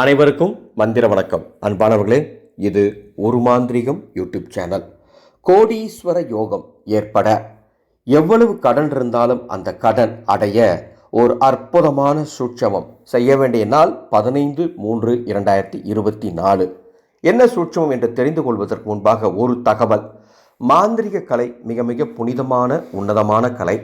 அனைவருக்கும் மந்திர வணக்கம். அன்பானவர்களே இது ஒரு மாந்திரிகம் யூடியூப் சேனல். கோடீஸ்வர யோகம் ஏற்பட எவ்வளவு கடன் இருந்தாலும் அந்த கடன் அடைய ஒரு அற்புதமான சூட்சமம். செய்ய வேண்டிய நாள் பதினைந்து மூன்று இரண்டாயிரத்தி இருபத்தி நாலு. என்ன சூட்சமம் என்று தெரிந்து கொள்வதற்கு முன்பாக ஒரு தகவல். மாந்திரிக கலை மிக மிக புனிதமான உன்னதமான கலை.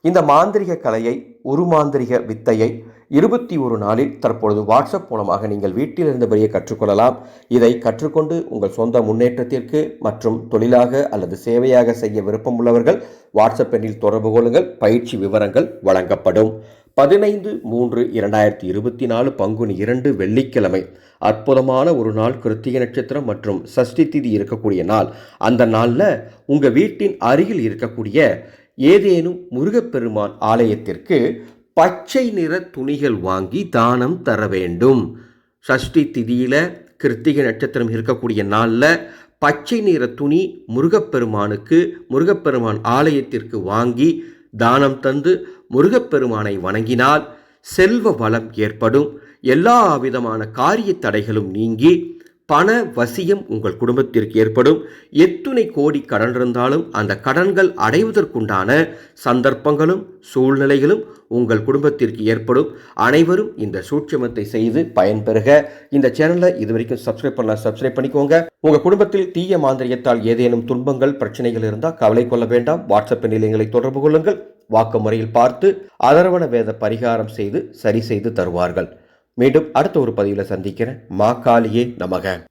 இந்த மாந்திரிக கலையை ஒரு மாந்திரிக வித்தையை இருபத்தி ஒரு நாளில் தற்பொழுது வாட்ஸ்அப் மூலமாக நீங்கள் வீட்டில் இருந்தபடியே கற்றுக்கொள்ளலாம். இதை கற்றுக்கொண்டு உங்கள் சொந்த முன்னேற்றத்திற்கு மற்றும் தொழிலாக அல்லது சேவையாக செய்ய விருப்பம் உள்ளவர்கள் வாட்ஸ்அப் எண்ணில் தொடர்பு கொள்ளுங்கள். பயிற்சி விவரங்கள் வழங்கப்படும். பதினைந்து மூன்று இரண்டாயிரத்தி இருபத்தி நாலு பங்குனி இரண்டு வெள்ளிக்கிழமை. அற்புதமான ஒரு நாள். கிருத்திகை நட்சத்திரம் மற்றும் சஷ்டி திதி இருக்கக்கூடிய நாள். அந்த நாளில் உங்கள் வீட்டின் அருகில் இருக்கக்கூடிய ஏதேனும் முருகப்பெருமான் ஆலயத்திற்கு பச்சை நிற துணிகள் வாங்கி தானம் தர வேண்டும். சஷ்டி திதியில் கிருத்திகை நட்சத்திரம் இருக்கக்கூடிய நாளில் பச்சை நிற துணி முருகப்பெருமானுக்கு முருகப்பெருமான் ஆலயத்திற்கு வாங்கி தானம் தந்து முருகப்பெருமானை வணங்கினால் செல்வ வளம் ஏற்படும். எல்லா விதமான காரிய தடைகளும் நீங்கி பண வசியம் உங்கள் குடும்பத்திற்கு ஏற்படும். எத்துணை கோடி கடன் இருந்தாலும் அந்த கடன்கள் அடைவதற்குண்டான சந்தர்ப்பங்களும் சூழ்நிலைகளும் உங்கள் குடும்பத்திற்கு ஏற்படும். அனைவரும் இந்த சூட்சமத்தை செய்து பயன்பெறுக இந்த சேனலை இது வரைக்கும் சப்ஸ்கிரைப் பண்ணலாம் சப்ஸ்கிரைப் பண்ணிக்கோங்க. உங்கள் குடும்பத்தில் தீய மாந்திரியத்தால் ஏதேனும் துன்பங்கள் பிரச்சனைகள் இருந்தால் கவலை கொள்ள வேண்டாம். வாட்ஸ்அப் நிலையங்களை தொடர்பு கொள்ளுங்கள். வாக்கு முறையில் பார்த்து அதரவண வேத பரிகாரம் செய்து சரி செய்து தருவார்கள். மீண்டும் அடுத்த ஒரு பதிவில் சந்திக்கிறேன். மாக்காளியே நமக.